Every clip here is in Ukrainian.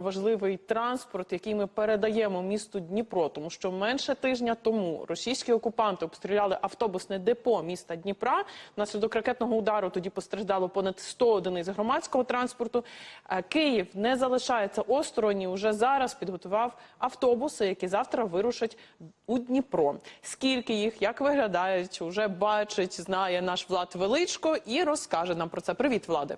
Важливий транспорт, який ми передаємо місту Дніпро, тому що менше тижня тому російські окупанти обстріляли автобусне депо міста Дніпра. Внаслідок ракетного удару тоді постраждало понад 100 одиниць громадського транспорту. Е, Київ не залишається осторонь. і Уже зараз підготував автобуси, які завтра вирушать у Дніпро. Скільки їх, як виглядають, уже бачить, знає наш Влад Величко і розкаже нам про це. Привіт, влади.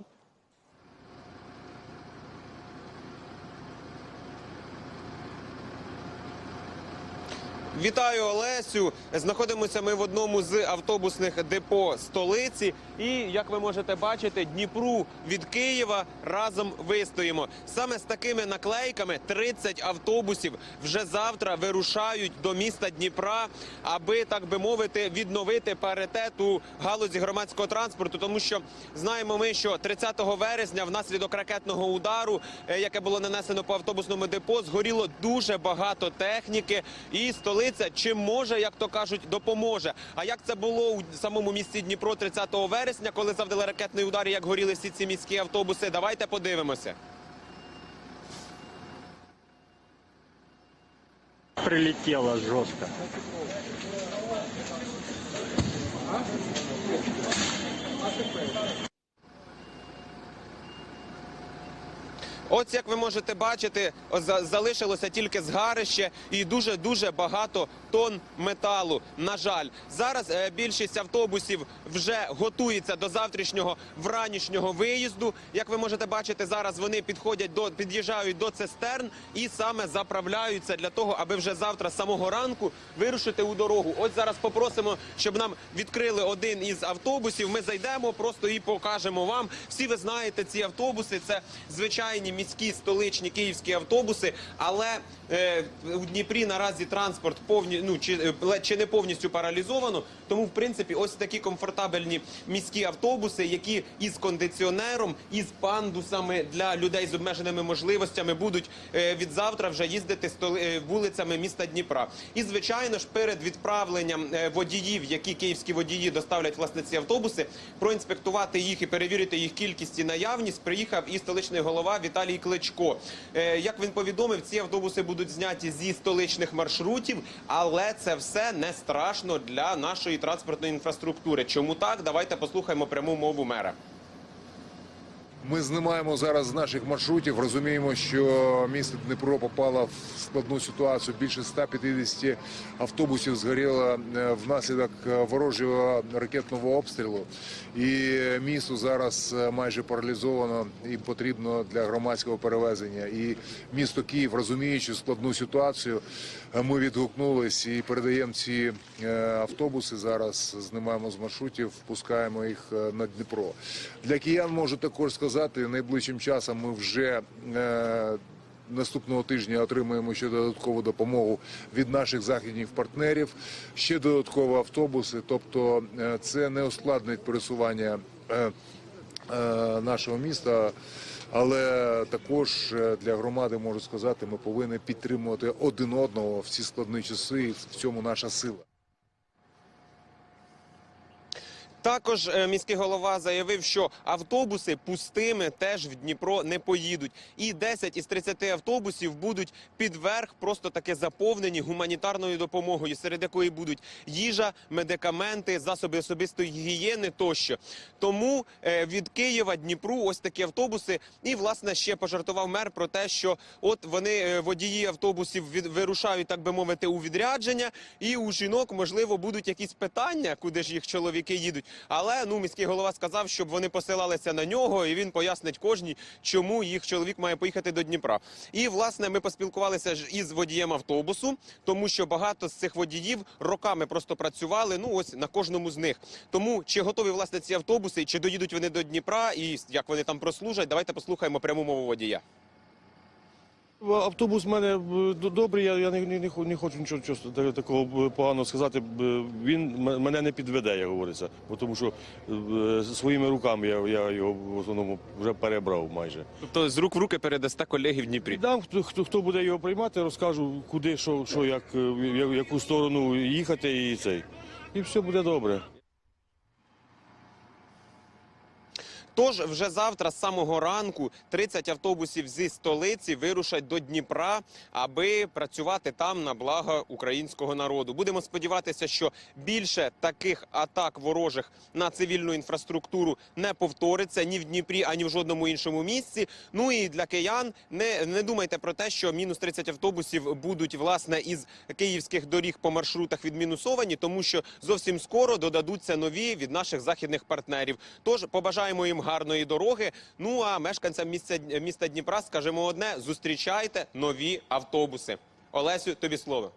Вітаю Олесю. Знаходимося ми в одному з автобусних депо столиці. І як ви можете бачити, Дніпру від Києва разом вистоїмо. Саме з такими наклейками 30 автобусів вже завтра вирушають до міста Дніпра, аби так би мовити відновити паритет у галузі громадського транспорту. Тому що знаємо ми, що 30 вересня, внаслідок ракетного удару, е, яке було нанесено по автобусному депо, згоріло дуже багато техніки, і столиця чим може, як то кажуть, допоможе. А як це було у самому місті Дніпро 30 вересня, коли завдали ракетний удар, і як горіли всі ці міські автобуси? Давайте подивимося. Прилетіло жестко. Ось як ви можете бачити, залишилося тільки згарище і дуже дуже багато тонн металу. На жаль, зараз е, більшість автобусів вже готується до завтрашнього вранішнього виїзду. Як ви можете бачити, зараз вони підходять до під'їжджають до цистерн і саме заправляються для того, аби вже завтра з самого ранку вирушити у дорогу. Ось зараз попросимо, щоб нам відкрили один із автобусів. Ми зайдемо просто і покажемо вам. Всі ви знаєте ці автобуси. Це звичайні міські столичні київські автобуси, але е, у Дніпрі наразі транспорт повні ну чи, е, чи не повністю паралізовано. Тому, в принципі, ось такі комфортабельні міські автобуси, які із кондиціонером, із пандусами для людей з обмеженими можливостями будуть е, від завтра вже їздити столи, е, вулицями міста Дніпра. І звичайно ж, перед відправленням е, водіїв, які київські водії доставлять власне ці автобуси, проінспектувати їх і перевірити їх кількість і наявність, приїхав і столичний голова Віталій Кличко. Е, Як він повідомив, ці автобуси будуть зняті зі столичних маршрутів, але це все не страшно для нашої транспортної інфраструктури. Чому так? Давайте послухаємо пряму мову мера. Ми знімаємо зараз з наших маршрутів. Розуміємо, що місто Дніпро попало в складну ситуацію. Більше 150 автобусів згоріло е, внаслідок е, ворожого ракетного обстрілу. І місто зараз е, майже паралізовано і потрібно для громадського перевезення. І місто Київ, розуміючи складну ситуацію, ми відгукнулись і передаємо ці автобуси. Зараз знімаємо з маршрутів, впускаємо їх на Дніпро. Для киян можу також сказати, найближчим часом ми вже е, наступного тижня отримаємо ще додаткову допомогу від наших західних партнерів, ще додаткові автобуси. Тобто е, це не ускладнить пересування е, нашого міста. Але також для громади можу сказати, ми повинні підтримувати один одного в ці складні часи. В цьому наша сила. Також е, міський голова заявив, що автобуси пустими теж в Дніпро не поїдуть. І 10 із 30 автобусів будуть підверх просто таки заповнені гуманітарною допомогою, серед якої будуть їжа, медикаменти, засоби особистої гігієни тощо. Тому е, від Києва Дніпру ось такі автобуси. І власне ще пожартував мер про те, що от вони е, водії автобусів вирушають, так би мовити, у відрядження, і у жінок можливо будуть якісь питання, куди ж їх чоловіки їдуть. Але ну міський голова сказав, щоб вони посилалися на нього, і він пояснить кожній, чому їх чоловік має поїхати до Дніпра. І власне ми поспілкувалися ж із водієм автобусу, тому що багато з цих водіїв роками просто працювали. Ну ось на кожному з них. Тому чи готові власне ці автобуси, чи доїдуть вони до Дніпра, і як вони там прослужать, давайте послухаємо пряму мову водія. Автобус в мене е, добрий, я, не, не, не хочу нічого, чого такого е, поганого сказати. Він мене не підведе, як говориться. Бо тому що е, своїми руками я, я його в основному вже перебрав майже. Тобто з рук в руки передасте колеги в Дніпрі. Дам, хто, хто, хто буде його приймати, розкажу, куди, що, що як, в яку сторону їхати і цей. І все буде добре. Тож вже завтра з самого ранку 30 автобусів зі столиці вирушать до Дніпра, аби працювати там на благо українського народу. Будемо сподіватися, що більше таких атак ворожих на цивільну інфраструктуру не повториться ні в Дніпрі, ані в жодному іншому місці. Ну і для киян не, не думайте про те, що мінус 30 автобусів будуть власне із київських доріг по маршрутах відмінусовані, тому що зовсім скоро додадуться нові від наших західних партнерів. Тож побажаємо їм гарної дороги. Ну а мешканцям місця міста Дніпра скажемо одне: зустрічайте нові автобуси. Олесю, тобі слово.